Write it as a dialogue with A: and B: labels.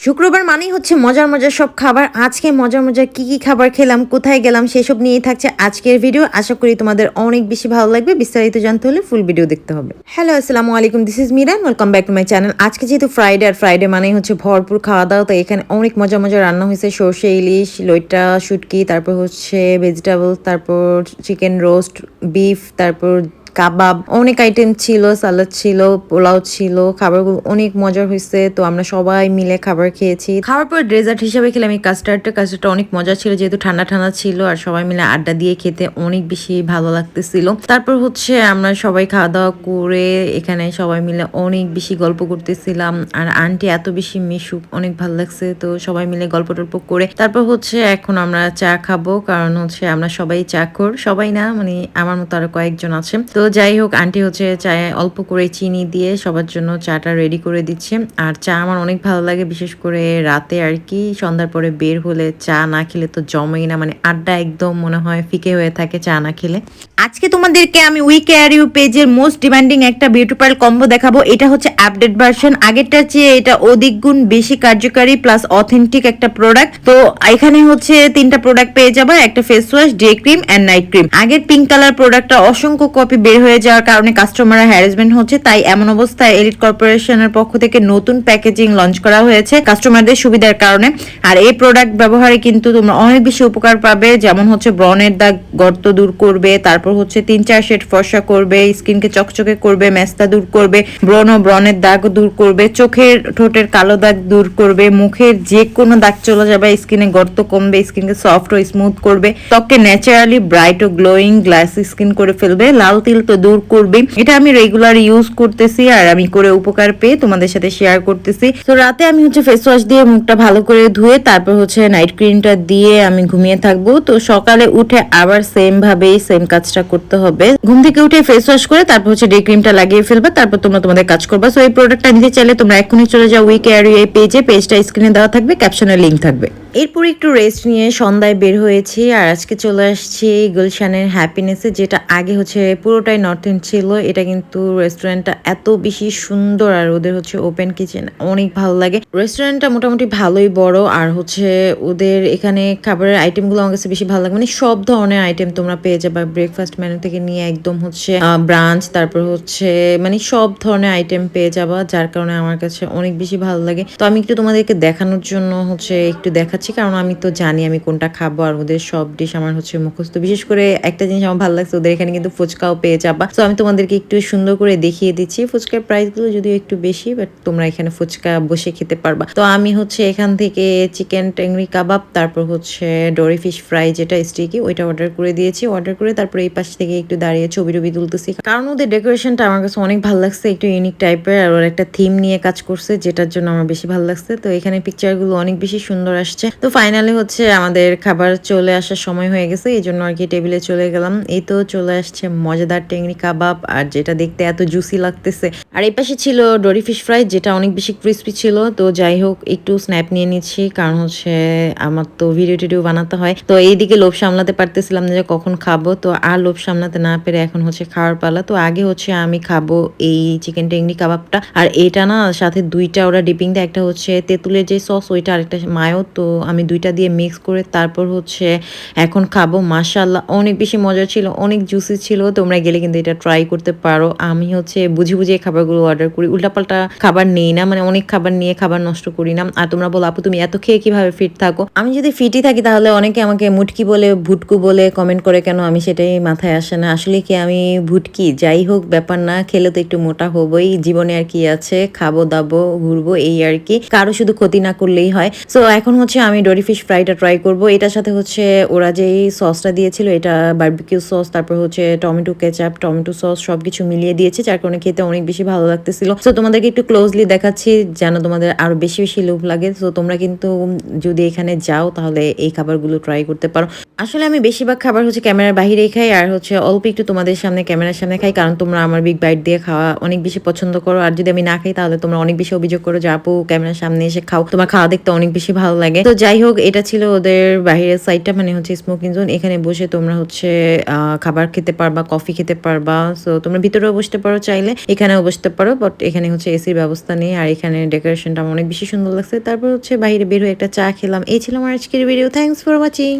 A: শুক্রবার মানেই হচ্ছে মজার মজার সব খাবার। আজকে মজার মজার কি কি খাবার খেলাম, কোথায় গেলাম সেসব নিয়েই থাকছে আজকের ভিডিও আশা করি তোমাদের অনেক বেশি ভালো লাগবে। বিস্তারিত জানতে হলে ফুল ভিডিও দেখতে হবে। হ্যালো আসসালামু আলাইকুম this is Miran welcome back to my channel আজকে যেহেতু ফ্রাইডে আর ফ্রাইডে মানেই হচ্ছে ভরপুর খাওয়া দাওয়া তো এখানে অনেক মজা মজা রান্না হয়েছে। সর্ষে, ইলিশ লইটা শুটকি, তারপর হচ্ছে ভেজিটেবল তারপর চিকেন রোস্ট বিফ তারপর কাবাব, অনেক আইটেম ছিল সালাদ ছিল, পোলাও ছিল, খাবারগুলো অনেক মজার হয়েছে, তো আমরা সবাই মিলে খাবার খেয়েছি। খাওয়ার পর ডেজার্ট হিসেবে খেলাম এই কাস্টার্ডটা কাস্টার্ডটা অনেক মজা ছিল, যেহেতু ঠান্ডা ঠান্ডা ছিল, আর সবাই মিলে আড্ডা দিয়ে খেতে অনেক বেশি ভালো লাগতেছিল। তারপর হচ্ছে আমরা সবাই খাওয়া দাওয়া করে এখানে সবাই মিলে অনেক বেশি গল্প করতেছিলাম, আর আন্টি এত বেশি মিশুক, অনেক ভালো লাগছে, তো সবাই মিলে গল্প টল্প করে। তারপর হচ্ছে এখন আমরা চা খাব, কারণ হচ্ছে আমরা সবাই চা খোর, সবাই না মানে আমার মতো আরও কয়েকজন আছে। তো যাই হোক, আন্টি হচ্ছে চায়ে অল্প করে চিনি দিয়ে সবার জন্য চাটা রেডি করে দিচ্ছে। আর চা আমার অনেক ভালো লাগে, বিশেষ করে রাতে আর কি, সন্ধ্যার পরে বের হলে চা না খেলে তো জমেই না মানে আড্ডা একদম মনে হয় ফিকে হয়ে থাকে চা না খেলে। আজকে তোমাদেরকে আমি উই কেয়ার ইউ পেজের মোস্ট ডিমান্ডিং একটা বিউটি পার্ল কম্বো দেখাবো। এটা হচ্ছে আপডেট ভার্সন আগেরটার চেয়ে এটা অধিক গুণ বেশি কার্যকারী প্লাস অথেন্টিক একটা প্রোডাক্ট তো এখানে হচ্ছে তিনটা প্রোডাক্ট পেয়ে যাবে, একটা face wash day cream and night cream আগের পিঙ্ক কালার প্রোডাক্টটা অসংখ্য কপি বের হয়ে যাওয়ার কারণে কাস্টমাররা হ্যারাসমেন্ট হচ্ছে, তাই এমন অবস্থায় এলিট কর্পোরেশনের পক্ষ থেকে নতুন প্যাকেজিং লঞ্চ করা হয়েছে কাস্টমারদের সুবিধার কারণে। আর এই প্রোডাক্ট ব্যবহারে কিন্তু তোমরা অনেক বেশি উপকার পাবে, যেমন হচ্ছে ব্রনের দাগ গর্ত দূর করবে, তারপর হচ্ছে তিন চার শেড ফর্সা করবে, স্কিনকে চকচকে করবে, মেস্তা দূর করবে, ব্রণ ও ব্রনের দাগ দূর করবে, চোখের ঠোঁটের কালো দাগ দূর করবে, মুখের যে কোনো দাগ চলে যাবে, স্কিনে গর্ত কমবে, স্কিনকে সফট ও স্মুথ করবে, ত্বককে ন্যাচারালি ব্রাইট ও গ্লোয়িং গ্লাস স্কিন করে ফেলবে, লাল তিল তো দূর করবে। এটা আমি রেগুলার ইউজ করতেছি আর আমি করে উপকার পেয়ে তোমাদের সাথে শেয়ার করতেছি। তো রাতে আমি হচ্ছে ফেস ওয়াশ দিয়ে মুখটা ভালো করে ধুয়ে, তারপর হচ্ছে নাইট ক্রিমটা দিয়ে আমি ঘুমিয়ে থাকব। তো সকালে উঠে আবার সেম ভাবেই সেম কাজটা করতে হবে। ঘুম থেকে উঠে ফেস ওয়াশ করে, তারপর হচ্ছে ডে ক্রিমটা লাগিয়ে ফেলবে, তারপর তোমরা তোমাদের কাজ করবা। সো এই প্রোডাক্টটা নিতে চাইলে তোমরা এখনই চলে যাও উইক এয়ার এই পেজে পেজটা স্ক্রিনে দেওয়া থাকবে ক্যাপশনে লিংক থাকবে। এরপর একটু রেস্ট নিয়ে সন্ধ্যায় বের হয়েছি আর আজকে চলে আসছি গুলশানের হ্যাপিনেসে যেটা আগে হচ্ছে পুরোটাই নর্থ ইন্ড ছিল। এটা কিন্তু রেস্টুরেন্টটা এত বেশি সুন্দর আর ওদের হচ্ছে ওপেন কিচেন অনেক ভালো লাগে। রেস্টুরেন্টটা মোটামুটি ভালোই বড় আর হচ্ছে ওদের এখানে খাবারের আইটেমগুলো আমার কাছে বেশি ভালো লাগে। মানে সব ধরনের আইটেম তোমরা পেয়ে যাবে। ব্রেকফাস্ট মেনু থেকে নিয়ে একদম হচ্ছে ব্রাঞ্চ তারপর হচ্ছে মানে সব ধরনের আইটেম পেয়ে যাবা, যার কারণে আমার কাছে অনেক বেশি ভালো লাগে। তো আমি একটু তোমাদেরকে দেখানোর জন্য হচ্ছে একটু দেখাচ্ছি, কারণ আমি তো জানি আমি কোনটা খাব আর ওদের সব ডিশ আমার হচ্ছে মুখস্থ। বিশেষ করে একটা জিনিস আমার ভালো লাগছে, ওদের এখানে কিন্তু ফুচকাও পেয়ে যাবা। তো আমি তোমাদেরকে একটু সুন্দর করে দেখিয়ে দিচ্ছি। ফুচকার প্রাইসগুলো যদিও একটু বেশি বাট তোমরা এখানে ফুচকা বসে খেতে পারবা। তো, আমি হচ্ছে এখান থেকে চিকেন টেংরি কাবাব, তারপর হচ্ছে ডরি ফিশ ফ্রাই যেটা স্টিকি ওইটা অর্ডার করে দিয়েছি। অর্ডার করে তারপর এই পাশ থেকে একটু দাঁড়িয়ে ছবি টবি তুলতেছি। কারণ ওদের ডেকোরেশনটা আমার কাছে অনেক ভালো লাগছে, একটু ইউনিক টাইপের আর ওর একটা থিম নিয়ে কাজ করছে, যেটার জন্য আমার বেশি ভালো লাগছে। তো, এখানে পিকচারগুলো অনেক বেশি সুন্দর আসছে। তো ফাইনালি হচ্ছে আমাদের খাবার চলে আসার সময় হয়ে গেছে, এই জন্য আর কি টেবিলে চলে গেলাম। এই তো চলে আসছে মজাদার টেংরি কাবাব, আর যেটা দেখতে এত জুসি লাগতেছে। আর এই পাশে ছিল ডরি ফিশ ফ্রাই যেটা অনেক বেশি ক্রিস্পি ছিল। তো যাই হোক, একটু স্ন্যাপ নিয়ে নিচ্ছি, কারণ হচ্ছে আমার তো ভিডিও টিডিও বানাতে হয়। তো এইদিকে লোভ সামলাতে পারতেছিলাম যে কখন খাব, তো আর লোভ সামলাতে না পেরে এখন হচ্ছে খাওয়ার পালা। তো আগে হচ্ছে আমি খাব এই চিকেন টেংরি কাবাবটা। আর এটা না সাথে দুইটা ওরা ডিপিং দেয়, একটা হচ্ছে তেঁতুলের যে সস ওইটা আরেকটা মায়ো। তো আমি দুইটা দিয়ে মিক্স করে তারপর হচ্ছে এখন খাব। মাশাল্লাহ অনেক বেশি মজা ছিল, অনেক জুসি ছিল। তোমরা গেলে কিন্তু এটা ট্রাই করতে পারো। আমি হচ্ছে বুঝে বুঝে খাবারগুলো অর্ডার করি। উল্টাপাল্টা খাবার নেই না মানে অনেক খাবার নিয়ে খাবার নষ্ট করি না। আর তোমরা বলো, আপু, তুমি এত খেয়ে কীভাবে ফিট থাকো? আমি যদি ফিটই থাকি তাহলে অনেকে আমাকে মুটকি বলে, ভুটকু বলে কমেন্ট করে, কেন আমি সেটাই মাথায় আসে না? আসলে কি আমি ভুটকি? যাই হোক, ব্যাপার না, খেলে তো একটু মোটা হবই। জীবনে আর কি আছে, খাব, দাবো, ঘুরবো, এই আর কি। কারও শুধু ক্ষতি না করলেই হয়। সো এখন হচ্ছে আমি ডরি ফিশ ফ্রাইটা ট্রাই করব। এটার সাথে হচ্ছে ওরা যেই সসটা দিয়েছিল, এটা বার্বিকিউ সস, তারপর হচ্ছে টমেটো কেচাপ, টমেটো সস সবকিছু মিলিয়ে দিয়েছে, যার কারণে খেতে অনেক বেশি ভালো লাগতেছিল। সো তোমাদেরকে একটু ক্লোজলি দেখাচ্ছি যেন তোমাদের আরও বেশি বেশি লোভ লাগে। সো তোমরা কিন্তু যদি এখানে যাও, তাহলে এই খাবারগুলো ট্রাই করতে পারো। আসলে আমি বেশিরভাগ খাবার হচ্ছে ক্যামেরার বাহিরেই খাই, আর হচ্ছে অল্প একটু তোমাদের সামনে ক্যামেরার সামনে খাই, কারণ তোমরা আমার বিগ বাইট দিয়ে খাওয়া অনেক বেশি পছন্দ করো। আর যদি আমি না খাই, তাহলে তোমরা অনেক বেশি অভিযোগ করো যে, আপু, ক্যামেরার সামনে এসে খাও। তোমার খাওয়া দেখতে অনেক বেশি ভালো লাগে। তো যাই হোক এটা ছিল ওদের বাইরের সাইডটা মানে হচ্ছে স্মোকিং জোন এখানে বসে তোমরা হচ্ছে খাবার খেতে পারবা কফি খেতে পারবা। সো তোমরা ভিতরেও বসতে পারো চাইলে, এখানেও বসতে পারো। বাট এখানে হচ্ছে এসির ব্যবস্থা নেই। আর এখানে ডেকোরেশনটা আমার অনেক বেশি সুন্দর লাগছে। তারপর হচ্ছে বাইরে বের হয়ে একটা চা খেলাম। এই ছিল আমার আজকের ভিডিও থ্যাংকস ফর ওয়াচিং